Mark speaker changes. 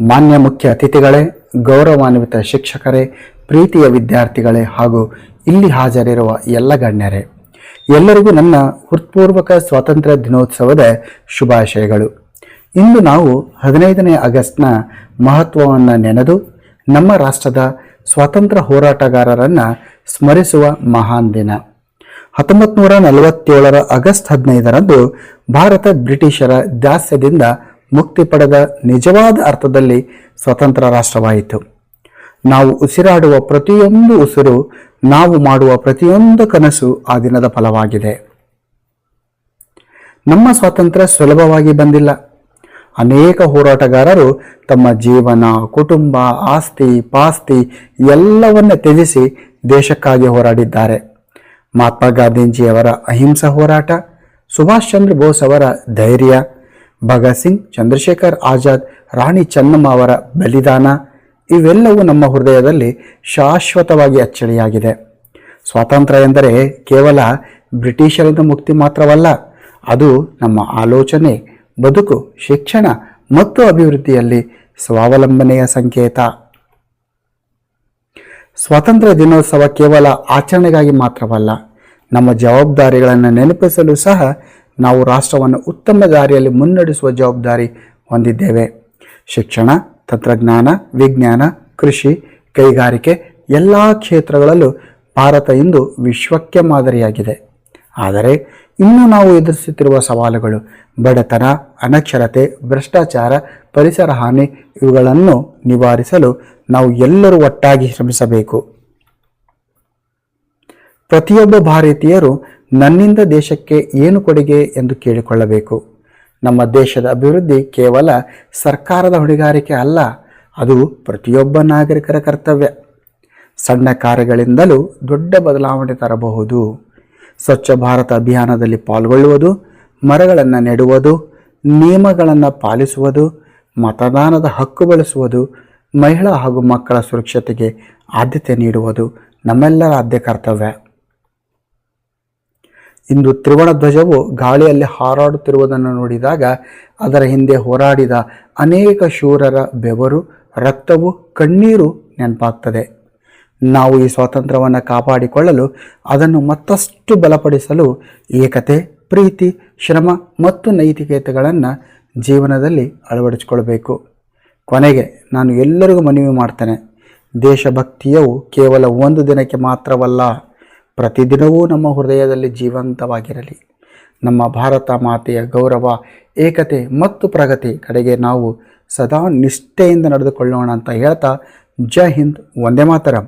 Speaker 1: ಮಾನ್ಯ ಮುಖ್ಯ ಅತಿಥಿಗಳೇ, ಗೌರವಾನ್ವಿತ ಶಿಕ್ಷಕರೇ, ಪ್ರೀತಿಯ ವಿದ್ಯಾರ್ಥಿಗಳೇ ಹಾಗೂ ಇಲ್ಲಿ ಹಾಜರಿರುವ ಎಲ್ಲ ಗಣ್ಯರೇ, ಎಲ್ಲರಿಗೂ ನನ್ನ ಹೃತ್ಪೂರ್ವಕ ಸ್ವಾತಂತ್ರ್ಯ ದಿನೋತ್ಸವದ ಶುಭಾಶಯಗಳು. ಇಂದು ನಾವು ಹದಿನೈದನೇ ಆಗಸ್ಟ್ನ ಮಹತ್ವವನ್ನು ನೆನೆದು ನಮ್ಮ ರಾಷ್ಟ್ರದ ಸ್ವಾತಂತ್ರ್ಯ ಹೋರಾಟಗಾರರನ್ನು ಸ್ಮರಿಸುವ ಮಹಾನ್ ದಿನ. ಹತ್ತೊಂಬತ್ತು ನೂರ ನಲವತ್ತೇಳರ ಆಗಸ್ಟ್ ಹದಿನೈದರಂದು ಭಾರತ ಬ್ರಿಟಿಷರ ದಾಸ್ಯದಿಂದ ಮುಕ್ತಿ ಪಡೆದ ನಿಜವಾದ ಅರ್ಥದಲ್ಲಿ ಸ್ವತಂತ್ರ ರಾಷ್ಟ್ರವಾಯಿತು. ನಾವು ಉಸಿರಾಡುವ ಪ್ರತಿಯೊಂದು ಉಸಿರು, ನಾವು ಮಾಡುವ ಪ್ರತಿಯೊಂದು ಕನಸು ಆ ದಿನದ ಫಲವಾಗಿದೆ. ನಮ್ಮ ಸ್ವಾತಂತ್ರ್ಯ ಸುಲಭವಾಗಿ ಬಂದಿಲ್ಲ. ಅನೇಕ ಹೋರಾಟಗಾರರು ತಮ್ಮ ಜೀವನ, ಕುಟುಂಬ, ಆಸ್ತಿ, ಪಾಸ್ತಿ ಎಲ್ಲವನ್ನ ತ್ಯಜಿಸಿ ದೇಶಕ್ಕಾಗಿ ಹೋರಾಡಿದ್ದಾರೆ. ಮಹಾತ್ಮ ಗಾಂಧೀಜಿಯವರ ಅಹಿಂಸಾ ಹೋರಾಟ, ಸುಭಾಷ್ ಚಂದ್ರ ಬೋಸ್ ಅವರ ಧೈರ್ಯ ಭಗತ್ ಸಿಂಗ್, ಚಂದ್ರಶೇಖರ್ ಆಜಾದ್, ರಾಣಿ ಚೆನ್ನಮ್ಮ ಅವರ ಬಲಿದಾನ ಇವೆಲ್ಲವೂ ನಮ್ಮ ಹೃದಯದಲ್ಲಿ ಶಾಶ್ವತವಾಗಿ ಅಚ್ಚಳಿಯಾಗಿದೆ. ಸ್ವಾತಂತ್ರ್ಯ ಎಂದರೆ ಕೇವಲ ಬ್ರಿಟಿಷರಿಂದ ಮುಕ್ತಿ ಮಾತ್ರವಲ್ಲ, ಅದು ನಮ್ಮ ಆಲೋಚನೆ, ಬದುಕು, ಶಿಕ್ಷಣ ಮತ್ತು ಅಭಿವೃದ್ಧಿಯಲ್ಲಿ ಸ್ವಾವಲಂಬನೆಯ ಸಂಕೇತ. ಸ್ವಾತಂತ್ರ್ಯ ದಿನೋತ್ಸವ ಕೇವಲ ಆಚರಣೆಗಾಗಿ ಮಾತ್ರವಲ್ಲ, ನಮ್ಮ ಜವಾಬ್ದಾರಿಗಳನ್ನು ನೆನಪಿಸಲು ಸಹ ನಾವು ರಾಷ್ಟ್ರವನ್ನು ಉತ್ತಮ ದಾರಿಯಲ್ಲಿ ಮುನ್ನಡೆಸುವ ಜವಾಬ್ದಾರಿ ಹೊಂದಿದ್ದೇವೆ. ಶಿಕ್ಷಣ, ತಂತ್ರಜ್ಞಾನ, ವಿಜ್ಞಾನ, ಕೃಷಿ, ಕೈಗಾರಿಕೆ ಎಲ್ಲ ಕ್ಷೇತ್ರಗಳಲ್ಲೂ ಭಾರತ ಇಂದು ವಿಶ್ವಕ್ಕೆ ಮಾದರಿಯಾಗಿದೆ. ಆದರೆ ಇನ್ನೂ ನಾವು ಎದುರಿಸುತ್ತಿರುವ ಸವಾಲುಗಳು ಬಡತನ, ಅನಕ್ಷರತೆ, ಭ್ರಷ್ಟಾಚಾರ, ಪರಿಸರ ಹಾನಿ ಇವುಗಳನ್ನು ನಿವಾರಿಸಲು ನಾವು ಎಲ್ಲರೂ ಒಟ್ಟಾಗಿ ಶ್ರಮಿಸಬೇಕು. ಪ್ರತಿಯೊಬ್ಬ ಭಾರತೀಯರು ನನ್ನಿಂದ ದೇಶಕ್ಕೆ ಏನು ಕೊಡುಗೆ ಎಂದು ಕೇಳಿಕೊಳ್ಳಬೇಕು? ನಮ್ಮ ದೇಶದ ಅಭಿವೃದ್ಧಿ ಕೇವಲ ಸರ್ಕಾರದ ಹೊಣೆಗಾರಿಕೆ ಅಲ್ಲ, ಅದು ಪ್ರತಿಯೊಬ್ಬ ನಾಗರಿಕರ ಕರ್ತವ್ಯ. ಸಣ್ಣ ಕಾರ್ಯಗಳಿಂದಲೂ ದೊಡ್ಡ ಬದಲಾವಣೆ ತರಬಹುದು. ಸ್ವಚ್ಛ ಭಾರತ ಅಭಿಯಾನದಲ್ಲಿ ಪಾಲ್ಗೊಳ್ಳುವುದು, ಮರಗಳನ್ನು ನೆಡುವುದು, ನಿಯಮಗಳನ್ನು ಪಾಲಿಸುವುದು, ಮತದಾನದ ಹಕ್ಕು ಬಳಸುವುದು, ಮಹಿಳಾ ಹಾಗೂ ಮಕ್ಕಳ ಸುರಕ್ಷತೆಗೆ ಆದ್ಯತೆ ನೀಡುವುದು ನಮ್ಮೆಲ್ಲರ ಆದ್ಯ ಕರ್ತವ್ಯ. ಇಂದು ತ್ರಿವರ್ಣ ಧ್ವಜವು ಗಾಳಿಯಲ್ಲಿ ಹಾರಾಡುತ್ತಿರುವುದನ್ನು ನೋಡಿದಾಗ ಅದರ ಹಿಂದೆ ಹೋರಾಡಿದ ಅನೇಕ ಶೂರರ ಬೆವರು, ರಕ್ತವು, ಕಣ್ಣೀರು ನೆನಪಾಗ್ತದೆ. ನಾವು ಈ ಸ್ವಾತಂತ್ರ್ಯವನ್ನು ಕಾಪಾಡಿಕೊಳ್ಳಲು ಅದನ್ನು ಮತ್ತಷ್ಟು ಬಲಪಡಿಸಲು ಏಕತೆ, ಪ್ರೀತಿ, ಶ್ರಮ ಮತ್ತು ನೈತಿಕತೆಗಳನ್ನು ಜೀವನದಲ್ಲಿ ಅಳವಡಿಸಿಕೊಳ್ಬೇಕು ಕೊನೆಗೆ ನಾನು ಎಲ್ಲರಿಗೂ ಮನವಿ ಮಾಡ್ತೇನೆ. ದೇಶಭಕ್ತಿಯು ಕೇವಲ ಒಂದು ದಿನಕ್ಕೆ ಮಾತ್ರವಲ್ಲ ಪ್ರತಿದಿನವೂ ನಮ್ಮ ಹೃದಯದಲ್ಲಿ ಜೀವಂತವಾಗಿರಲಿ. ನಮ್ಮ ಭಾರತ ಮಾತೆಯ ಗೌರವ, ಏಕತೆ ಮತ್ತು ಪ್ರಗತಿ ಕಡೆಗೆ ನಾವು ಸದಾ ನಿಷ್ಠೆಯಿಂದ ನಡೆದುಕೊಳ್ಳೋಣ ಅಂತ ಹೇಳ್ತಾ, ಜೈ ಹಿಂದ್ ಒಂದೇ ಮಾತರಂ.